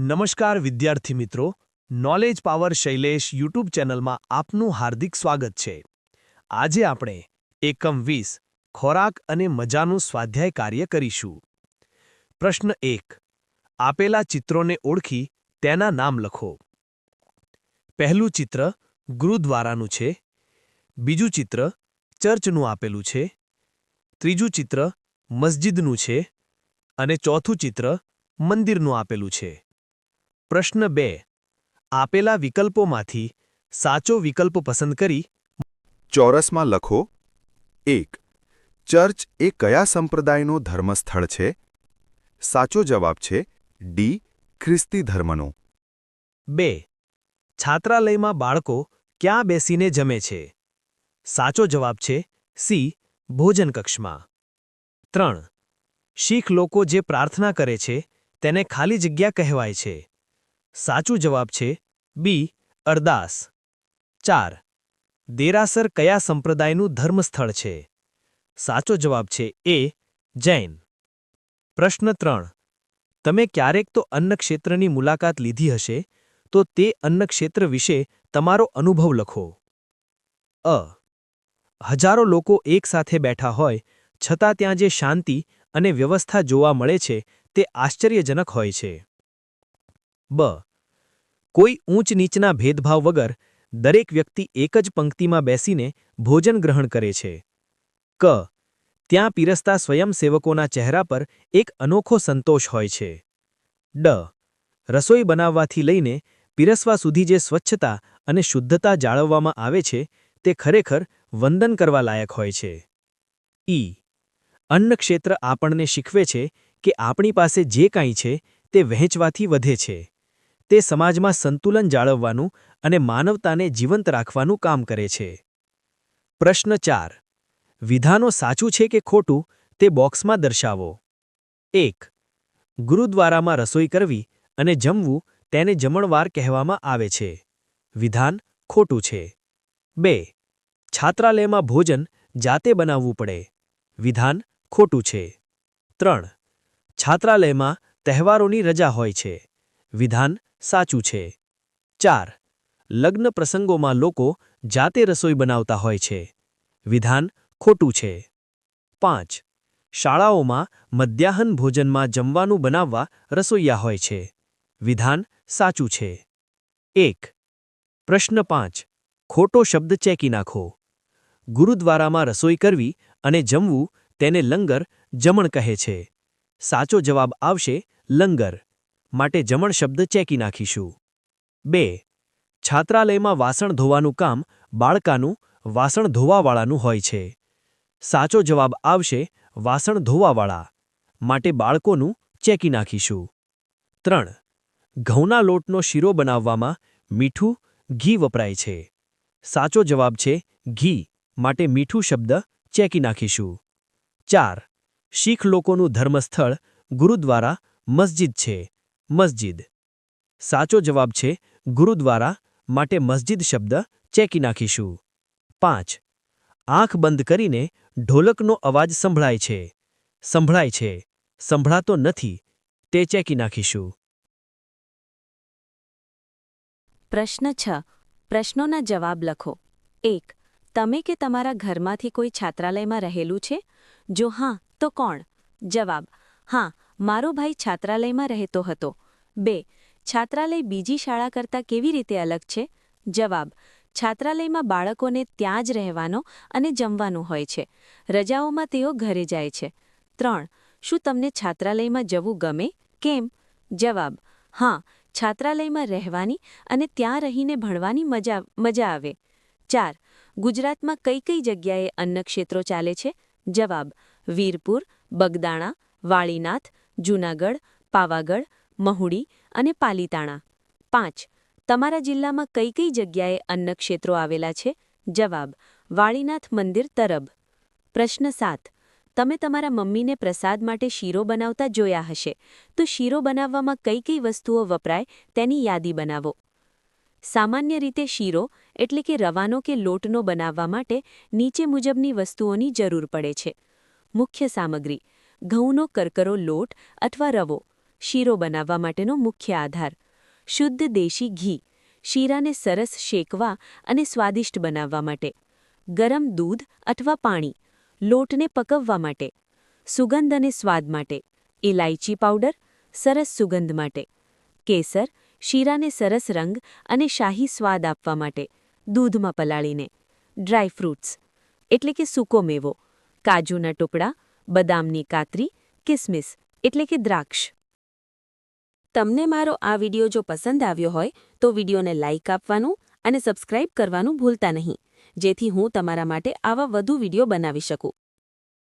નમસ્કાર વિદ્યાર્થી મિત્રો. નોલેજ પાવર શૈલેષ યુટ્યુબ ચેનલમાં આપનું હાર્દિક સ્વાગત છે. આજે આપણે એકમ વીસ, ખોરાક અને મજાનું સ્વાધ્યાય કાર્ય કરીશું. પ્રશ્ન એક, આપેલા ચિત્રોને ઓળખી તેના નામ લખો. પહેલું ચિત્ર ગુરુદ્વારાનું છે. બીજું ચિત્ર ચર્ચનું આપેલું છે. ત્રીજું ચિત્ર મસ્જિદનું છે. અને ચોથું ચિત્ર મંદિરનું આપેલું છે. પ્રશ્ન બે. આપેલા વિકલ્પોમાંથી સાચો વિકલ્પ પસંદ કરી. ચોરસમાં લખો. એક. ચર્ચ એ કયા સંપ્રદાયનું ધર્મસ્થળ છે? સાચો જવાબ છે ડી. ખ્રિસ્તી ધર્મનો. બે. છાત્રાલયમાં બાળકો ક્યાં બેસીને જમે છે? સાચો જવાબ છે સી. ભોજનકક્ષમાં ત્રણ. શીખ લોકો જે પ્રાર્થના કરે છે તેને ખાલી જગ્યા કહેવાય છે. સાચું જવાબ છે બી, અરદાસ. ચાર, દેરાસર કયા સંપ્રદાયનું ધર્મસ્થળ છે? સાચો જવાબ છે એ, જૈન. પ્રશ્ન ત્રણ, તમે ક્યારેક તો અન્નક્ષેત્રની મુલાકાત લીધી હશે? તો તે અન્નક્ષેત્ર વિશે તમારો અનુભવ લખો. અ, હજારો લોકો એકસાથે બેઠા હોય, છતાં ત્યાં જે શાંતિ અને વ્યવસ્થા જોવા મળે છે, તે આશ્ચર્યજનક હોય છે. બ કોઈ ઊંચ નીચના ભેદભાવ વગર દરેક વ્યક્તિ એક જ પંક્તિમાં બેસીને ભોજન ગ્રહણ કરે છે. ક. ત્યાં પીરસતા સ્વયંસેવકોના ચહેરા પર એક અનોખો સંતોષ હોય છે. ડ. રસોઈ બનાવવાથી લઈને પીરસવા સુધી જે સ્વચ્છતા અને શુદ્ધતા જાળવવામાં આવે છે, તે ખરેખર વંદન કરવા લાયક હોય છે. ઈ. અન્નક્ષેત્ર આપણને શીખવે છે કે આપણી પાસે જે કાંઈ છે, તે વહેંચવાથી વધે છે. તે સમાજમાં સંતુલન જાળવવાનું અને માનવતાને જીવંત રાખવાનું કામ કરે છે. પ્રશ્ન ચાર. વિધાનો સાચું છે કે ખોટું તે બોક્સમાં દર્શાવો. એક. ગુરુદ્વારામાં રસોઈ કરવી અને જમવું તેને જમણવાર કહેવામાં આવે છે. વિધાન ખોટું છે. બે. છાત્રાલયમાં ભોજન જાતે બનાવવું પડે. વિધાન ખોટું છે. ત્રણ. છાત્રાલયમાં તહેવારોની રજા હોય છે. વિધાન સાચું છે. ચાર, લગ્ન પ્રસંગોમાં લોકો જાતે રસોઈ બનાવતા હોય છે. વિધાન ખોટું છે. પાંચ, શાળાઓમાં મધ્યાહન ભોજનમાં જમવાનું બનાવવા રસોઈયા હોય છે. વિધાન સાચું છે. એક, પ્રશ્ન પાંચ, ખોટો શબ્દ ચેકી નાખો. ગુરુદ્વારામાં રસોઈ કરવી અને જમવું તેને લંગર જમણ કહે છે. સાચો જવાબ આવશે લંગર. માટે જમણ શબ્દ ચેકી નાખીશું. બે, છાત્રાલયમાં વાસણ ધોવાનું કામ બાળકાનું, વાસણ ધોવાવાળાનું હોય છે. સાચો જવાબ આવશે, વાસણ ધોવાવાળા માટે બાળકોનું ચેકી નાખીશું. ત્રણ, ઘઉંના લોટનો શીરો બનાવવામાં મીઠું ઘી વપરાય છે. સાચો જવાબ છે, ઘી માટે મીઠું શબ્દ ચેકી નાખીશું. ચાર, શીખ લોકોનું ધર્મસ્થળ ગુરુદ્વારા મસ્જિદ છે. મસ્જિદ. સાચો જવાબ છે, ગુરુદ્વારા માટે મસ્જિદ શબ્દ ચેકી નાખીશું. પાંચ. આંખ બંધ કરીને ઢોલકનો અવાજ સંભળાય છે. સંભળાય છે. સંભળાતો નથી. તે ચેકી નાખીશું. પ્રશ્ન છ. પ્રશ્નોના જવાબ લખો. એક. તમે કે તમારા ઘરમાંથી કોઈ છાત્રાલયમાં રહેલું છે? જો હા, તો કોણ? જવાબ. હા મારો ભાઈ છાત્રાલયમાં રહેતો હતો. બે, છાત્રાલય બીજી શાળા કરતાં કેવી રીતે અલગ છે? જવાબ, છાત્રાલયમાં બાળકોને ત્યાં જ રહેવાનો અને જમવાનું હોય છે. રજાઓમાં તેઓ ઘરે જાય છે. ત્રણ, શું તમને છાત્રાલયમાં જવું ગમે? કેમ? જવાબ, હા, છાત્રાલયમાં રહેવાની અને ત્યાં રહીને ભણવાની મજા મજા આવે. ચાર, ગુજરાતમાં કઈ કઈ જગ્યાએ અન્નક્ષેત્રો ચાલે છે? જવાબ, વીરપુર, બગદાણા, વાળીનાથ જૂનાગઢ, પાવાગઢ, મહુડી અને પાલીતાણા. પાંચ. તમારા જિલ્લામાં કઈ કઈ જગ્યાએ અન્નક્ષેત્રો આવેલા છે? જવાબ, વાળીનાથ મંદિર તરબ. પ્રશ્ન સાત. તમે તમારા મમ્મીને પ્રસાદ માટે શીરો બનાવતા જોયા હશે. તો શીરો બનાવવામાં કઈ કઈ વસ્તુઓ વપરાય તેની યાદી બનાવો. સામાન્ય રીતે શીરો, એટલે કે રવાનો કે લોટનો બનાવવા માટે નીચે મુજબની વસ્તુઓની જરૂર પડે છે. મુખ્ય સામગ્રી ઘઉંનો કરકરો લોટ અથવા રવો, શીરો બનાવવા માટેનો મુખ્ય આધાર. શુદ્ધ દેશી ઘી, શીરાને સરસ શેકવા અને સ્વાદિષ્ટ બનાવવા માટે. ગરમ દૂધ અથવા પાણી, લોટને પકવવા માટે. સુગંધ અને સ્વાદ માટે. ઇલાયચી પાવડર, સરસ સુગંધ માટે. કેસર, શીરાને સરસ રંગ અને શાહી સ્વાદ આપવા માટે. દૂધમાં પલાળીને. ડ્રાયફ્રૂટ્સ એટલે કે સૂકો મેવો, કાજુના ટુકડા બદામની કાતરી, કિસમિસ, એટલે કે દ્રાક્ષ. તમને મારો આ વિડિયો જો પસંદ આવ્યો હોય, તો વિડિયોને લાઇક આપવાનું અને સબસ્ક્રાઇબ કરવાનું ભૂલતા નહીં. જેથી હું તમારા માટે આવા વધુ વિડિયો બનાવી શકું.